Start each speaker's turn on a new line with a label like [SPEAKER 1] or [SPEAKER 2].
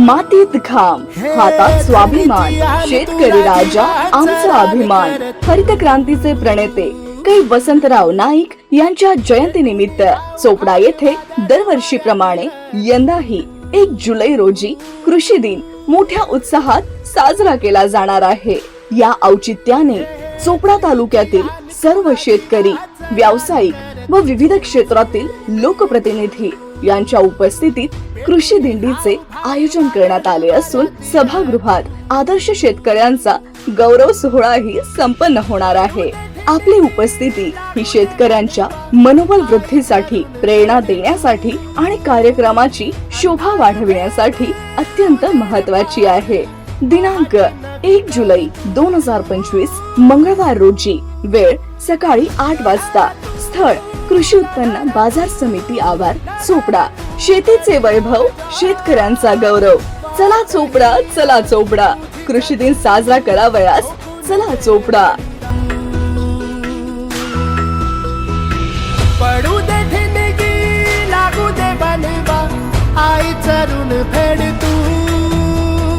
[SPEAKER 1] मातीत घाम. हातात स्वाभिमान. शेतकरी राजा आमचा अभिमान. हरित क्रांतीचे प्रणेते. कै वसंतराव नाईक यांच्या जयंतीनिमित्त चोपडा येथे दरवर्षीप्रमाणे यंदाही एक जुलै रोजी कृषी दिन मोठ्या उत्साहात साजरा केला जाणार आहे. या औचित्याने चोपडा तालुक्यातील सर्व शेतकरी व्यावसायिक व विविध क्षेत्रातील लोकप्रतिनिधी यांच्या उपस्थितीत कृषी दिंडीचे आयोजन करण्यात आले असून सभागृहात आदर्श शेतकऱ्यांचा गौरव सोहळाही संपन्न होणार आहे. आपली उपस्थिती ही शेतकऱ्यांच्या मनोबल वृद्धीसाठी प्रेरणा देण्यासाठी आणि कार्यक्रमाची शोभा वाढविण्यासाठी अत्यंत महत्वाची आहे. दिनांक एक जुलै दोन हजार पंचवीस मंगळवार रोजी वेळ सकाळी आठ वाजता स्थळ कृषी उत्पन्न बाजार समिती आभार चोपडा. शेतीचे वैभव शेतकऱ्यांचा गौरव. चला चोपडा चला चोपडा. कृषी दिन साजरा करावयास चला चोपडा.